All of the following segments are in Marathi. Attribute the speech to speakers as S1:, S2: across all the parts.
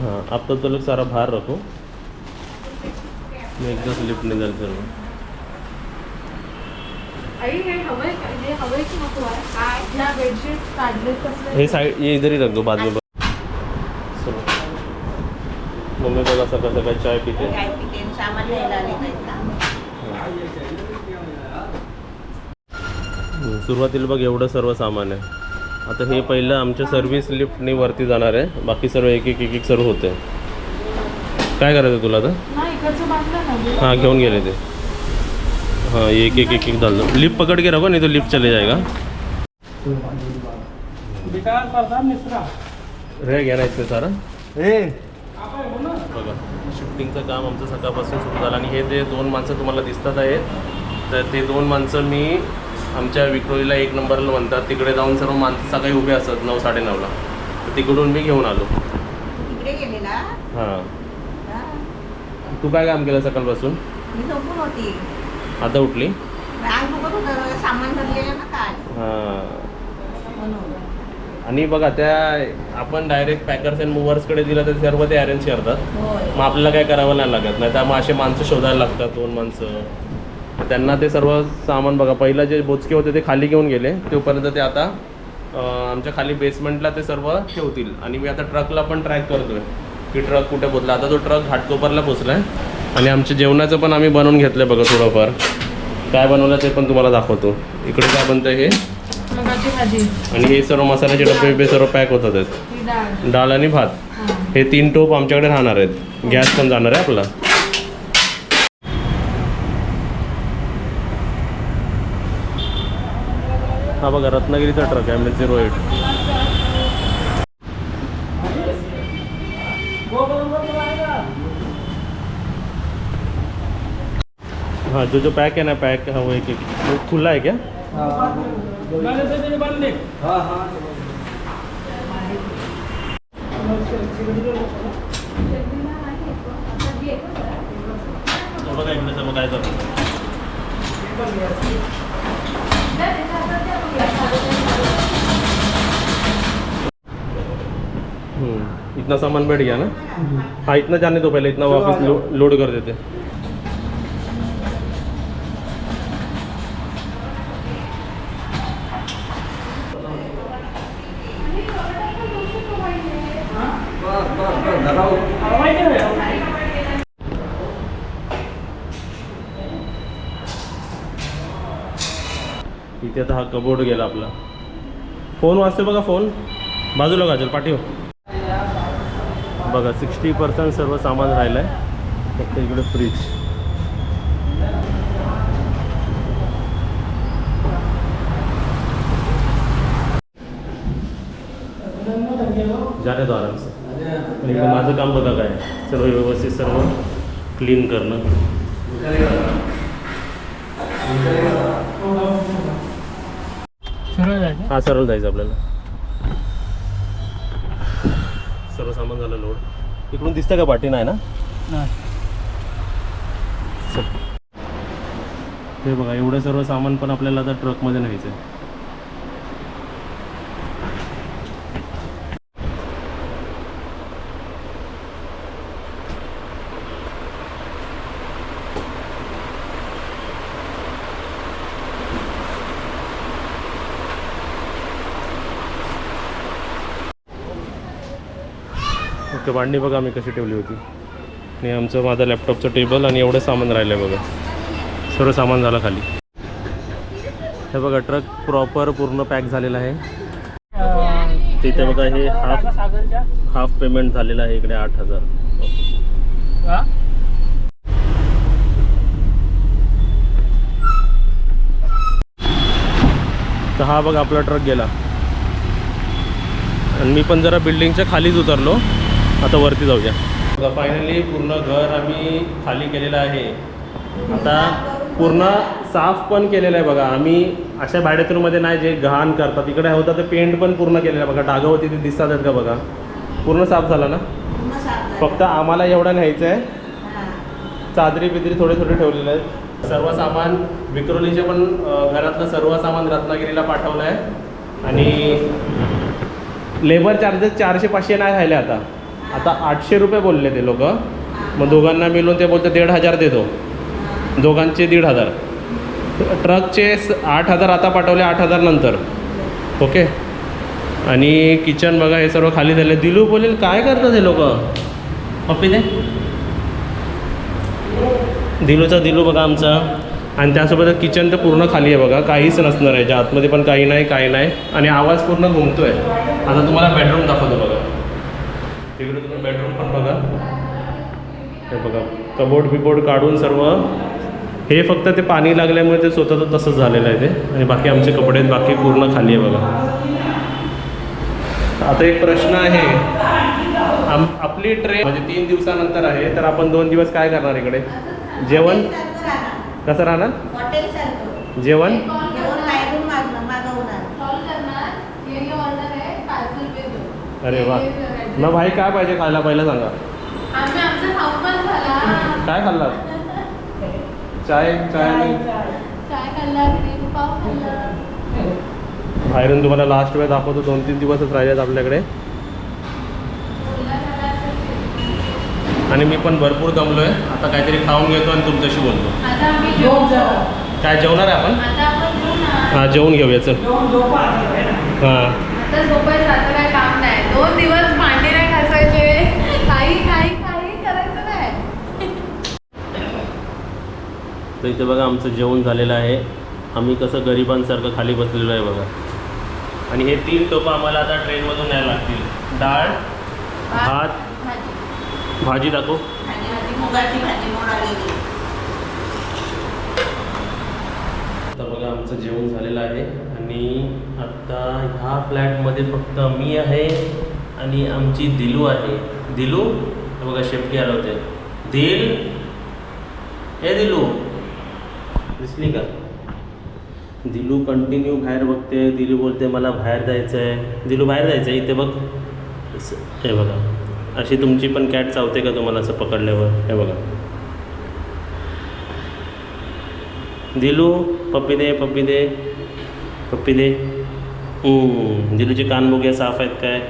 S1: हाँ अब तो तो लोग सारा बाहर रखो मैं एकदम से लिफ्ट निकाल सर्व
S2: आई हे हवंय का? हे हवंय की नको आहे? काय? ह्या बेडशीट काढले कसले?
S1: हे साइड ये इधर ही रख दो बाद में चलो मम्मी बघा सकाळ सकाळी चाय पिते. सुरुवातीला बघ एवढं सर्व सामान आहे. आता हे पहिलं आमच्या सर्व्हिस लिफ्टने वरती जाणार आहे. बाकी सर्व एक एक एक एक सर्व होते काय करायचं तुला आता?
S2: नाही.
S1: हाँ घेऊन गेले थे हाँ एक एक एक एक दो लिफ्ट पकड़ के रखो नहीं तो लिफ्ट चले जाएगा
S3: विकास प्रसाद मिश्रा
S1: रह गया ना इसमें सारा.
S3: हे
S1: बघा शिफ्टिंगचं काम आमचं सकाळपासून सुरू झालं आणि हे जे दोन माणसं तुम्हाला दिसतात आहेत तर ते दोन माणसं मी आमच्या विक्रोलीला एक नंबरला म्हणतात तिकडे जाऊन सर्व माणसं सकाळी उभे असतात नऊ साडेनऊला. तर तिकडून मी घेऊन आलो.
S4: तिकडे गेलेला
S1: हां.
S4: हा.
S1: तू काय काम केलं सकाळपासून? आता उठली? हां. आणि बघा त्या आपण डायरेक्ट पॅकर्स अँड मुव्हर्सकडे दिलं तर सर्व ते अरेंज करतात. मग आपल्याला काय करावं नाही लागत नाही तर मग असे माणसं शोधायला लागतात दोन माणसं. त्यांना ते सर्व सामान बघा पहिलं जे बोचके होते ते खाली घेऊन गेले. तोपर्यंत ते आता आमच्या खाली बेसमेंटला ते सर्व ठेवतील. आणि मी आता ट्रकला पण ट्रॅक करतोय की ट्रक कुठे पोचला आता तो ट्रक घाटकोपरला पोचला आहे. आणि आमच्या जेवणाचं पण आम्ही बनवून घेतलं बघा थोडंफार. काय बनवलं ते पण तुम्हाला दाखवतो. इकडे काय बनतं हे? आणि हे सर्व मसाल्याचे डबे बिबे सर्व पॅक होतात आहेत.
S2: डाळ.
S1: आणि भात.
S2: हे
S1: तीन टोप आमच्याकडे राहणार आहेत. गॅस पण जाणार आहे आपला. हा बघा रत्नागिरीचा ट्रक आहे म्हणजे झिरो एट हां जो जो पॅक आहे ना पॅक हा वो एक एक. वो खुला आहे क्या? बघा इकडे काय चालू आहे. इतना सामान बैठ गया ना? हाँ इतना जाने दो पहले इतना वापस लो, लोड कर देते इथे आता हा कबोर्ड गेला आपला. फोन वाजते बघा फोन. बाजूला गाजल पाठीव बघा सिक्स्टी पर्सेंट सर्व सामान राहिलं आहे फक्त इकडे फ्रीज जाने आराम से इकडे माझं काम बघा काय सर्व व्यवस्थित सर्व क्लीन करणं.
S3: सरळ जायचं?
S1: हा सरळ जायचं आपल्याला. सर्व सामान झालं लोड इकडून दिसतं का पाठी? नाही ना? हे बघा एवढं सर्व सामान पण आपल्याला आता ट्रकमध्ये न्यायचं आहे. ओके भांडी बघा आम्ही कशी ठेवली होती. आणि आमचं माझं लॅपटॉपचं टेबल आणि एवढं सामान राहिलं आहे बघा. सर्व सामान झालं खाली. हे बघा ट्रक प्रॉपर पूर्ण पॅक झालेला आहे. तिथे बघा हे हाफ हाफ पेमेंट झालेलं आहे इकडे आठ हजार? तर हा बघा आपला ट्रक गेला. आणि मी पण जरा बिल्डिंगच्या खालीच उतरलो. आता वरती जाऊया. बघा फायनली पूर्ण घर आम्ही खाली केलेलं आहे. आता पूर्ण साफ पण केलेलं आहे बघा. आम्ही अशा भाडेतूरमध्ये नाही जे घाण करतात. इकडे होतं ते पेंट पण पूर्ण केलेलं आहे बघा. डागं होती ते दिसतात आहेत का बघा? पूर्ण साफ झाला ना. फक्त आम्हाला एवढं न्यायचं आहे. चादरी बिदरी थोडे थोडे ठेवलेले आहेत. सर्व सामान विक्रोलीचे पण घरातलं सर्व सामान रत्नागिरीला पाठवलं आहे आणि लेबर चार्जेस चारशे पाचशे नाही राहिले आता. आता आठशे रुपये बोलले ते लोक. मग दोघांना मिळून ते बोलते दीड हजार देतो. दोघांचे दीड हजार. ट्रकचे स- आठ हजार आता पाठवले आठ हजार नंतर. ओके? आणि किचन बघा हे सर्व खाली झाले. दिलू बोलेल काय करतात हे लोक? पप्पी दे. दिलूचा दिलू बघा आमचा. आणि त्यासोबत किचन तर पूर्ण खाली आहे बघा. काहीच नसणार आहे. ज्या आतमध्ये पण काही नाही काही नाही. आणि आवाज पूर्ण घुमतो आहे आता तुम्हाला बेडरूम दाखवतो बघा. तिकडे तुम्ही बेडरूम पण बघा. हे बघा कबोर्ड बिबोर्ड काढून सर्व. हे फक्त ते पाणी लागल्यामुळे ते स्वतःच तसंच झालेलं आहे ते. आणि बाकी आमचे कपडे आहेत, बाकी पूर्ण खाली आहे बघा. आता एक प्रश्न आहे. आम आपली ट्रेन म्हणजे तीन दिवसानंतर आहे तर आपण दोन दिवस काय करणार इकडे? जेवण? कसं राहणार? जेवण? अरे वा. मग भाई काय पाहिजे खायला? पहिलं सांगा. काय खाल्ला चाय चाय बाहेरून तुम्हाला लास्ट वेळ दाखवतो. दोन तीन दिवसच राहिलेत आपल्याकडे. आणि मी पण भरपूर दमलो आहे आता काहीतरी खाऊन घेतो आणि तुमच्याशी बोलतो. काय जेवणार आहे आपण?
S2: आता आपण जेवू ना.
S1: हां जेवून घेऊया चल. हां
S2: आता झोपायचं आता काय काम नाही दोन दिवस भांडे नाही घासायचे काही काही काही करायचं नाही
S1: तर इथे बघा आमचं जेवण झालेलं आहे. आम्ही कसं गरिबांसारखं खाली बसलेलो आहे बघा. आणि हे तीन टोपं आम्हाला आता ट्रेनमधून न्यायला लागतील. डाळ भात
S2: भाजी.
S1: दाखव. आता बघा आमचं जेवण झालेलं आहे. आणि आत्ता ह्या फ्लॅटमध्ये फक्त मी आहे आणि आमची दिलू आहे. दिलू बघा शेपटी आलं होते. दिल हे दिलू. दिसली का दिलू कंटिन्यू बाहेर बघते दिलू बोलते मला बाहेर जायचं आहे. दिलू बाहेर जायचं आहे इथे बघ. हे बघा. अशी तुमची पण कॅट चावते का तुम्हाला असं पकडल्यावर? हे बघा. दिलू पप्पी दे पप्पी दे पप्पी दे दिलूचे कान साफ आहेत काय?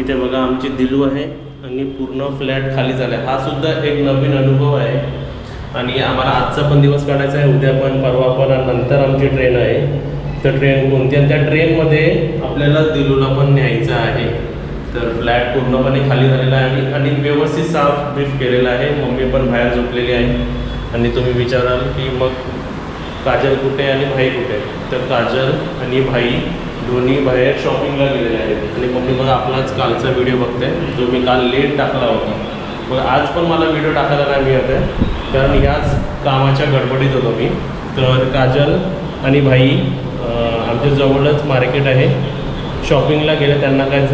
S1: इथे बघा आमची दिलू आहे आणि पूर्ण फ्लॅट खाली झाला आहे हा सुद्धा एक नवीन अनुभव आहे. आणि आम्हाला आजचा पण दिवस काढायचा आहे. उद्या पण परवा पण आणि नंतर आमची ट्रेन आहे. तर ट्रेन कोणती? आणि त्या ट्रेनमध्ये आपल्याला दिलूला पण न्यायचं आहे. तर फ्लॅट पूर्णपणे खाली झालेला आहे आणि आणि व्यवस्थित साफ ब्रीफ केलेला आहे. मम्मी पण बाहेर झोपलेली आहे. आणि तुम्ही विचाराल की मग काजल कुठे आणि भाई कुठे तर काजल आणि भाई दोन्ही बाहेर शॉपिंगला गेलेले आहेत. आणि मम्मी मग आपलाच कालचा व्हिडिओ बघते. जो मी काल लेट टाकला होता. मग आज पण मला व्हिडिओ टाकायला नाही मिळत आहे. कारण ह्याच कामाच्या गडबडीत होतो मी. तर काजल आणि भाई आमच्या जवळच मार्केट आहे. शॉपिंगला गेले त्यांना काय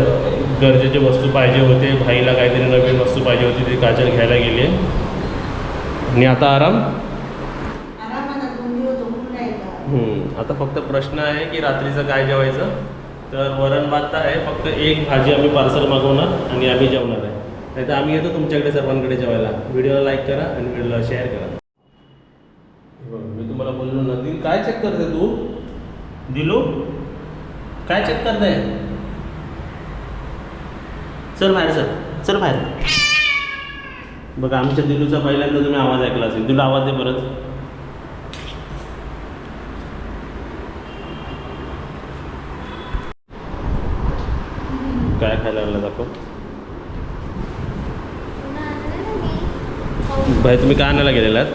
S1: गरजेचे वस्तू पाहिजे होते. भाईला काहीतरी नवीन वस्तू पाहिजे होती ती काजल घ्यायला गेली. आणि आता आराम? हम्म, आता फक्त प्रश्न आहे की रात्रीचं काय जेवायचं? तर वरण भात तर आहे फक्त एक भाजी आम्ही पार्सल मागवणार आणि आम्ही जेवणार आहे. नाही तर आम्ही येतो तुमच्याकडे सर्वांकडे जेवायला. व्हिडिओला लाईक करा आणि व्हिडिओला शेअर करा. मी तुम्हाला बोललो ना दिल काय चेक करते तू? दिलू काय चेक करते चल बाहेर सर चल बाहेर. बघा आमच्या दिलूचा पहिल्यांदा तुम्ही आवाज ऐकला असेल. दिलू आवाज दे परत. काय खायला लागला दाखव. भाई तुम्ही काय आणायला गेलेलात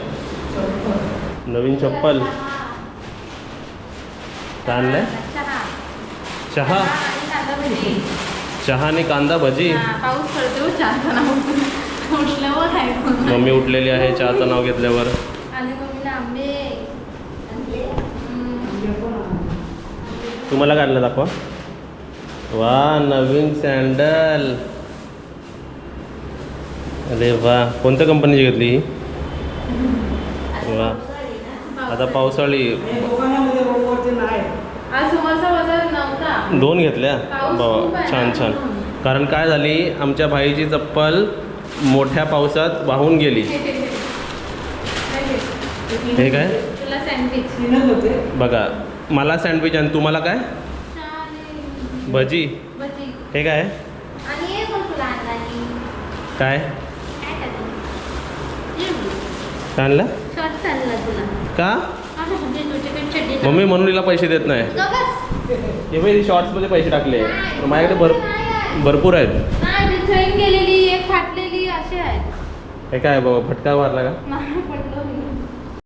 S1: नवीन चप्पल. काय आणलंय? चहा. चहा आणि कांदा भजी.
S2: आहे
S1: मम्मी उठलेली आहे चहाचं नाव घेतल्यावर. तुम्हाला काय आणलं दाखवा. वा नवीन सँडल. अरे वा. कोणत्या कंपनीची घेतली वा. आता पावसाळी. दोन घेतल्या? बाबा छान. छान. कारण काय झाली? आमच्या भाईची चप्पल मोठ्या पावसात वाहून गेली. हे काय? बघा मला सँडविच आणि तुम्हाला काय? भजी. हे काय? काय? काय आणलं
S2: तुला.
S1: का? मम्मी म्हणून हिला पैसे देत नाही. हे बाई शॉर्ट्समध्ये पैसे टाकले. माझ्याकडे भर भरपूर आहेत. हे काय बाबा फटका मारला का?